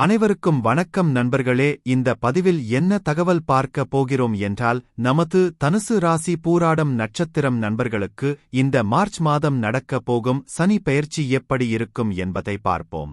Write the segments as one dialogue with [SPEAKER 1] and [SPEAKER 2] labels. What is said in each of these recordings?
[SPEAKER 1] அனைவருக்கும் வணக்கம் நண்பர்களே இந்த பதிவில் என்ன தகவல் பார்க்க போகிறோம் என்றால் நமது தனுசு ராசி பூராடம் நட்சத்திரம் நண்பர்களுக்கு இந்த மார்ச் மாதம் நடக்கப் போகும் சனி பெயர்ச்சி எப்படி இருக்கும் என்பதை பார்ப்போம்.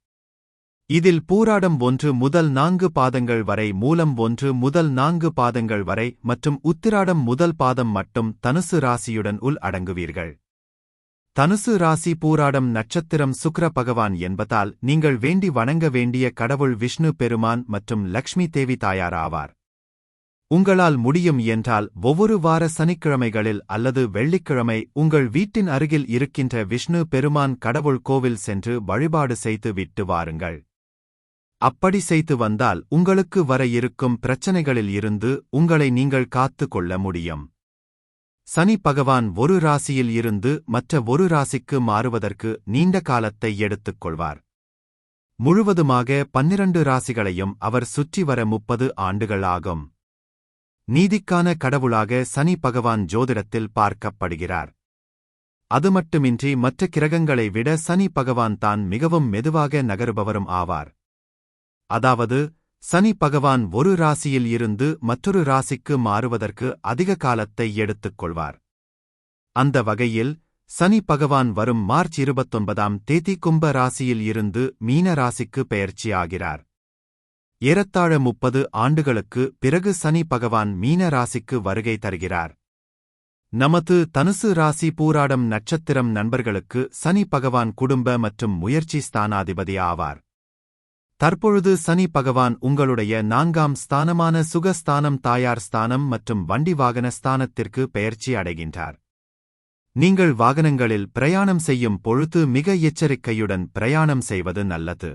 [SPEAKER 1] இதில் பூராடம் ஒன்று முதல் நான்கு பாதங்கள் வரை மூலம் ஒன்று முதல் நான்கு பாதங்கள் வரை மற்றும் உத்திராடம் முதல் பாதம் மட்டும் தனுசு ராசியுடன் உள் அடங்குவீர்கள். தனுசு ராசி பூராடம் நட்சத்திரம் சுக்ர பகவான் என்பதால் நீங்கள் வேண்டி வணங்க வேண்டிய கடவுள் விஷ்ணு பெருமான் மற்றும் லக்ஷ்மி தேவி தாயார் ஆவார் உங்களால் முடியும் என்றால் ஒவ்வொரு வார சனிக்கிழமைகளில் அல்லது வெள்ளிக்கிழமை உங்கள் வீட்டின் அருகில் இருக்கின்ற விஷ்ணு பெருமான் கடவுள் கோவில் சென்று வழிபாடு செய்து விட்டு வாருங்கள். அப்படி செய்து வந்தால் உங்களுக்கு வர இருக்கும் பிரச்சனைகளில் இருந்து உங்களை நீங்கள் காத்து கொள்ள முடியும். சனி பகவான் ஒரு ராசியில் இருந்து மற்ற ஒரு ராசிக்கு மாறுவதற்கு நீண்ட காலத்தை எடுத்துக் கொள்வார் முழுவதுமாக பன்னிரண்டு ராசிகளையும் அவர் சுற்றி வர முப்பது ஆண்டுகள் ஆகும் நீதிக்கான கடவுளாக சனி பகவான் ஜோதிடத்தில் பார்க்கப்படுகிறார். அது மட்டுமின்றி மற்ற கிரகங்களை விட சனி பகவான் தான் மிகவும் மெதுவாக நகருபவரும் ஆவார். அதாவது சனி பகவான் ஒரு ராசியில் இருந்து மற்றொரு ராசிக்கு மாறுவதற்கு அதிக காலத்தை எடுத்துக் கொள்வார். அந்த வகையில் சனி பகவான் வரும் மார்ச் இருபத்தொன்பதாம் தேதி கும்ப ராசியில் இருந்து மீன ராசிக்கு பெயர்ச்சியாகிறார் ஏறத்தாழ முப்பது ஆண்டுகளுக்கு பிறகு சனி பகவான் மீன ராசிக்கு வருகை தருகிறார். நமது தனுசு ராசி பூராடம் நட்சத்திரம் நண்பர்களுக்கு சனி பகவான் குடும்ப மற்றும் முயற்சி ஸ்தானாதிபதி ஆவார். தற்பொழுது சனி பகவான் உங்களுடைய நான்காம் ஸ்தானமான சுகஸ்தானம் தாயார் ஸ்தானம் மற்றும் வண்டி வாகன ஸ்தானத்திற்கு பெயர்ச்சி அடைகின்றார். நீங்கள் வாகனங்களில் பிரயாணம் செய்யும் பொழுது மிக எச்சரிக்கையுடன் பிரயாணம் செய்வது நல்லது.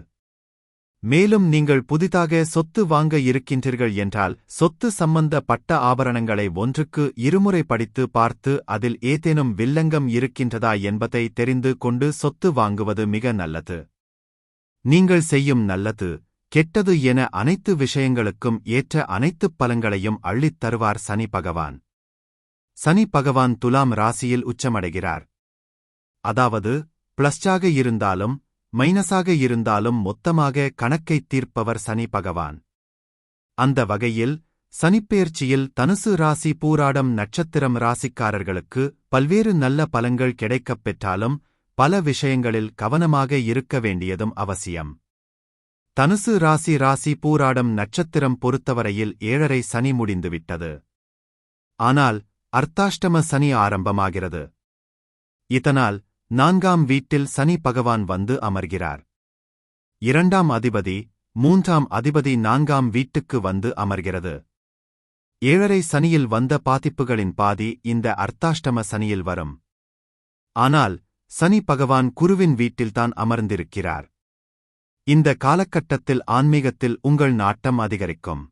[SPEAKER 1] மேலும் நீங்கள் புதிதாக சொத்து வாங்க இருக்கின்றீர்கள் என்றால் சொத்து சம்பந்தப்பட்ட ஆபரணங்களை ஒன்றுக்கு இருமுறை படித்து பார்த்து அதில் ஏதேனும் வில்லங்கம் இருக்கின்றதா என்பதை தெரிந்து கொண்டு சொத்து வாங்குவது மிக நல்லது. நீங்கள் செய்யும் நல்லது கெட்டது என அனைத்து விஷயங்களுக்கும் ஏற்ற அனைத்துப் பலங்களையும் அள்ளித் தருவார் சனி பகவான். சனி பகவான் துலாம் ராசியில் உச்சமடைகிறார். அதாவது பிளஸ்டாக இருந்தாலும் மைனஸாக இருந்தாலும் மொத்தமாக கணக்கைத் தீர்ப்பவர் சனி பகவான். அந்த வகையில் சனிப்பெயர்ச்சியில் தனுசு ராசி பூராடம் நட்சத்திரம் ராசிக்காரர்களுக்கு பல்வேறு நல்ல பலங்கள் கிடைக்கப் பெற்றாலும் பல விஷயங்களில் கவனமாக இருக்க வேண்டியதும் அவசியம். தனுசு ராசி ராசி பூராடம் நட்சத்திரம் பொறுத்தவரையில் ஏழரை சனி முடிந்துவிட்டது. ஆனால் அர்த்தாஷ்டம சனி ஆரம்பமாகிறது. இதனால் நான்காம் வீட்டில் சனி பகவான் வந்து அமர்கிறார். இரண்டாம் அதிபதி மூன்றாம் அதிபதி நான்காம் வீட்டுக்கு வந்து அமர்கிறது. ஏழரை சனியில் வந்த பாதிப்புகளின் பாதி இந்த அர்த்தாஷ்டம சனியில் வரும். ஆனால் சனி பகவான் குருவின் வீட்டில்தான் அமர்ந்திருக்கிறார். இந்த காலகட்டத்தில் ஆன்மீகத்தில் உங்கள் நாட்டம் அதிகரிக்கும்.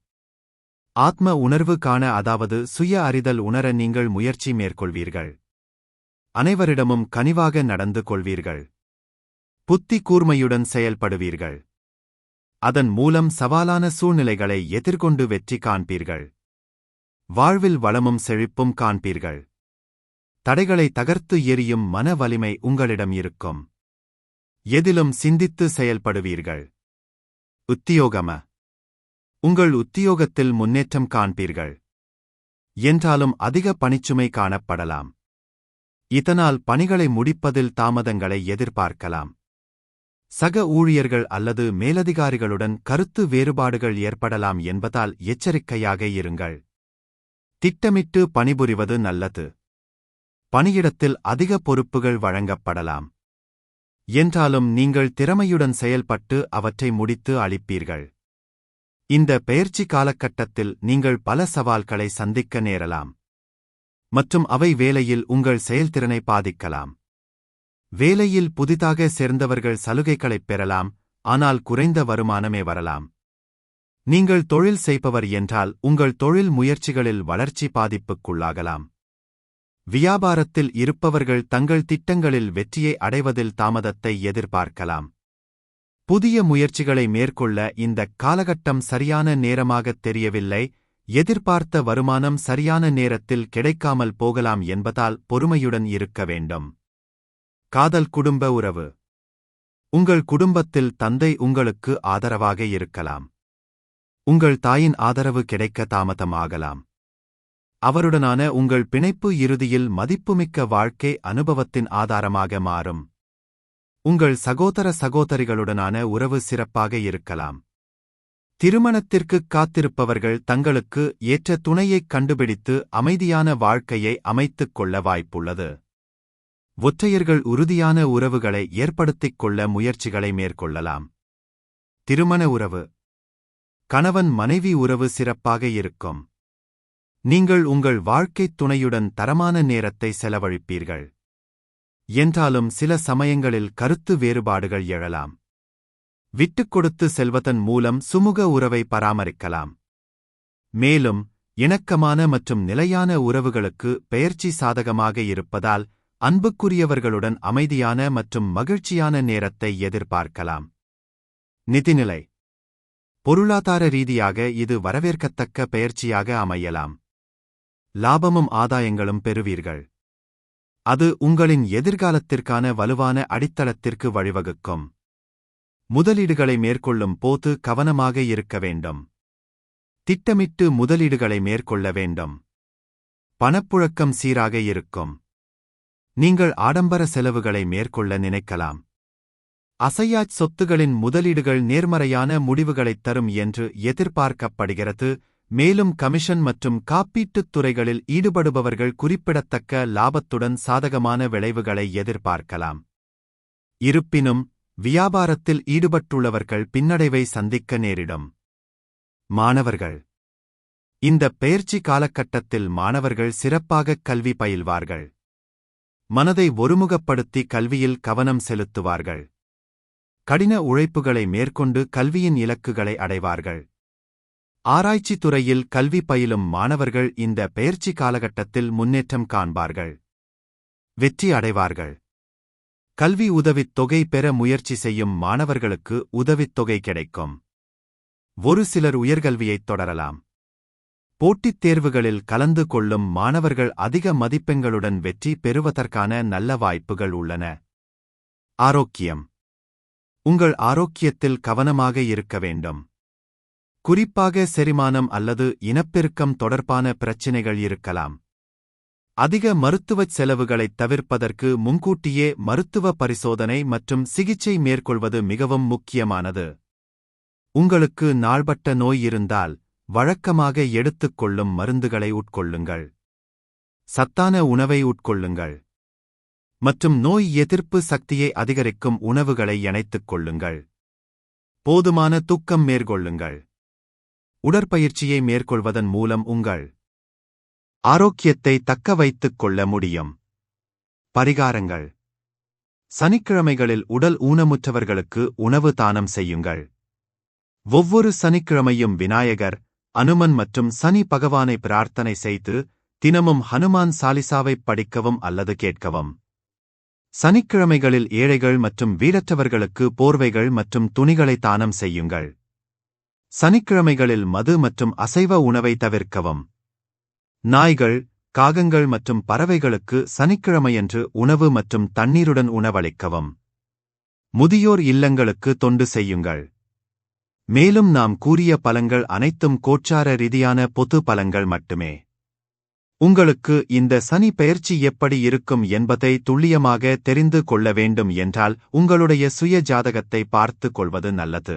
[SPEAKER 1] ஆத்ம உணர்வு காண அதாவது சுய அறிதல் உணர நீங்கள் முயற்சி மேற்கொள்வீர்கள். அனைவரிடமும் கனிவாக நடந்து கொள்வீர்கள். புத்தி கூர்மையுடன் செயல்படுவீர்கள். அதன் மூலம் சவாலான சூழ்நிலைகளை எதிர்கொண்டு வெற்றி காண்பீர்கள். வாழ்வில் வளமும் செழிப்பும் காண்பீர்கள். தடைகளை தகர்த்து எரியும் மன வலிமை உங்களிடம் இருக்கும். எதிலும் சிந்தித்து செயல்படுவீர்கள். உத்தியோகம. உங்கள் உத்தியோகத்தில் முன்னேற்றம் காண்பீர்கள். என்றாலும் அதிக பணிச்சுமை காணப்படலாம். இதனால் பணிகளை முடிப்பதில் தாமதங்களை எதிர்பார்க்கலாம். சக ஊழியர்கள் அல்லது மேலதிகாரிகளுடன் கருத்து வேறுபாடுகள் ஏற்படலாம் என்பதால் எச்சரிக்கையாக இருங்கள். திட்டமிட்டு பணிபுரிவது நல்லது. பணியிடத்தில் அதிக பொறுப்புகள் வழங்கப்படலாம். என்றாலும் நீங்கள் திறமையுடன் செயல்பட்டு அவற்றை முடித்து அளிப்பீர்கள். இந்த பயிற்சி காலகட்டத்தில் நீங்கள் பல சவால்களை சந்திக்க நேரலாம். மற்றும் அவை வேலையில் உங்கள் செயல்திறனை பாதிக்கலாம். வேலையில் புதிதாக சேர்ந்தவர்கள் சலுகைகளைப் பெறலாம் ஆனால் குறைந்த வருமானமே வரலாம். நீங்கள் தொழில் செய்பவர் என்றால் உங்கள் தொழில் முயற்சிகளில் வளர்ச்சி பாதிப்புக்குள்ளாகலாம். வியாபாரத்தில் இருப்பவர்கள் தங்கள் திட்டங்களில் வெற்றியை அடைவதில் தாமதத்தை எதிர்பார்க்கலாம். புதிய முயற்சிகளை மேற்கொள்ள இந்த காலகட்டம் சரியான நேரமாகத் தெரியவில்லை. எதிர்பார்த்த வருமானம் சரியான நேரத்தில் கிடைக்காமல் போகலாம் என்பதால் பொறுமையுடன் இருக்க வேண்டும். காதல் குடும்ப உறவு. உங்கள் குடும்பத்தில் தந்தை உங்களுக்கு ஆதரவாக இருக்கலாம். உங்கள் தாயின் ஆதரவு கிடைக்க தாமதமாகலாம். அவருடனான உங்கள் பிணைப்பு இறுதியில் மதிப்புமிக்க வாழ்க்கை அனுபவத்தின் ஆதாரமாக மாறும். உங்கள் சகோதர சகோதரிகளுடனான உறவு சிறப்பாக இருக்கலாம். திருமணத்திற்குக் காத்திருப்பவர்கள் தங்களுக்கு ஏற்ற துணையைக் கண்டுபிடித்து அமைதியான வாழ்க்கையை அமைத்துக் கொள்ள வாய்ப்புள்ளது. ஒற்றையர்கள் உறுதியான உறவுகளை ஏற்படுத்திக் கொள்ள முயற்சிகளை மேற்கொள்ளலாம். திருமண உறவு. கணவன் மனைவி உறவு சிறப்பாக இருக்கும். நீங்கள் உங்கள் வாழ்க்கைத் துணையுடன் தரமான நேரத்தை செலவழிப்பீர்கள். என்றாலும் சில சமயங்களில் கருத்து வேறுபாடுகள் எழலாம். விட்டுக் கொடுத்து செல்வதன் மூலம் சுமுக உறவை பராமரிக்கலாம். மேலும் இணக்கமான மற்றும் நிலையான உறவுகளுக்கு பெயர்ச்சி சாதகமாக இருப்பதால் அன்புக்குரியவர்களுடன் அமைதியான மற்றும் மகிழ்ச்சியான நேரத்தை எதிர்பார்க்கலாம். நிதிநிலை. பொருளாதார ரீதியாக இது வரவேற்கத்தக்க பெயர்ச்சியாக அமையலாம். லாபமும் ஆதாயங்களும் பெறுவீர்கள். அது உங்களின் எதிர்காலத்திற்கான வலுவான அடித்தளத்திற்கு வழிவகுக்கும். முதலீடுகளை மேற்கொள்ளும் போது கவனமாக இருக்க வேண்டும். திட்டமிட்டு முதலீடுகளை மேற்கொள்ள வேண்டும். பணப்புழக்கம் சீராக இருக்கும். நீங்கள் ஆடம்பர செலவுகளை மேற்கொள்ள நினைக்கலாம். அசையாச் சொத்துகளின் முதலீடுகள் நேர்மறையான முடிவுகளைத் தரும் என்று எதிர்பார்க்கப்படுகிறது. மேலும் கமிஷன் மற்றும் காப்பீட்டுத் துறைகளில் ஈடுபடுபவர்கள் குறிப்பிடத்தக்க லாபத்துடன் சாதகமான விளைவுகளை எதிர்பார்க்கலாம். இருப்பினும் வியாபாரத்தில் ஈடுபட்டுள்ளவர்கள் பின்னடைவை சந்திக்க நேரிடும். மாணவர்கள். இந்த பயிற்சி காலகட்டத்தில் மாணவர்கள் சிறப்பாகக் கல்வி பயில்வார்கள். மனதை ஒருமுகப்படுத்தி கல்வியில் கவனம் செலுத்துவார்கள். கடின உழைப்புகளை மேற்கொண்டு கல்வியின் இலக்குகளை அடைவார்கள். ஆராய்ச்சி துறையில் கல்வி பயிலும் மாணவர்கள் இந்த பயிற்சி காலகட்டத்தில் முன்னேற்றம் காண்பார்கள். வெற்றி அடைவார்கள். கல்வி உதவித் தொகை பெற முயற்சி செய்யும் மாணவர்களுக்கு உதவித் தொகை கிடைக்கும். ஒரு சிலர் உயர்கல்வியைத் தொடரலாம். போட்டித் தேர்வுகளில் கலந்து கொள்ளும் மாணவர்கள் அதிக மதிப்பெண்களுடன் வெற்றி பெறுவதற்கான நல்ல வாய்ப்புகள் உள்ளன. ஆரோக்கியம். உங்கள் ஆரோக்கியத்தில் கவனமாக இருக்க வேண்டும். குறிப்பாக செரிமானம் அல்லது இனப்பெருக்கம் தொடர்பான பிரச்சினைகள் இருக்கலாம். அதிக மருத்துவச் செலவுகளைத் தவிர்ப்பதற்கு முன்கூட்டியே மருத்துவ பரிசோதனை மற்றும் சிகிச்சை மேற்கொள்வது மிகவும் முக்கியமானது. உங்களுக்கு நாள்பட்ட நோய் இருந்தால் வழக்கமாக எடுத்துக்கொள்ளும் மருந்துகளை உட்கொள்ளுங்கள். சத்தான உணவை உட்கொள்ளுங்கள். மற்றும் நோய் எதிர்ப்பு சக்தியை அதிகரிக்கும் உணவுகளை இணைத்துக் கொள்ளுங்கள். போதுமான தூக்கம் மேற்கொள்ளுங்கள். உடற்பயிற்சியை மேற்கொள்வதன் மூலம் உங்கள் ஆரோக்கியத்தை தக்க வைத்துக் கொள்ள முடியும். பரிகாரங்கள். சனிக்கிழமைகளில் உடல் ஊனமுற்றவர்களுக்கு உணவு தானம் செய்யுங்கள். ஒவ்வொரு சனிக்கிழமையும் விநாயகர் அனுமன் மற்றும் சனி பகவானை பிரார்த்தனை செய்து தினமும் ஹனுமான் சாலிசாவைப் படிக்கவும் அல்லது கேட்கவும். சனிக்கிழமைகளில் ஏழைகள் மற்றும் வீரற்றவர்களுக்கு போர்வைகள் மற்றும் துணிகளை தானம் செய்யுங்கள். சனிக்கிழமைகளில் மது மற்றும் அசைவ உணவை தவிர்க்கவும். நாய்கள் காகங்கள் மற்றும் பறவைகளுக்கு சனிக்கிழமையன்று உணவு மற்றும் தண்ணீருடன் உணவளிக்கவும். முதியோர் இல்லங்களுக்கு தொண்டு செய்யுங்கள். மேலும் நாம் கூறிய பலங்கள் அனைத்தும் கோச்சார ரீதியான பொது பலங்கள் மட்டுமே. உங்களுக்கு இந்த சனி பெயர்ச்சி எப்படி இருக்கும் என்பதை துல்லியமாக தெரிந்து கொள்ள வேண்டும் என்றால் உங்களுடைய சுய ஜாதகத்தை பார்த்து கொள்வது நல்லது.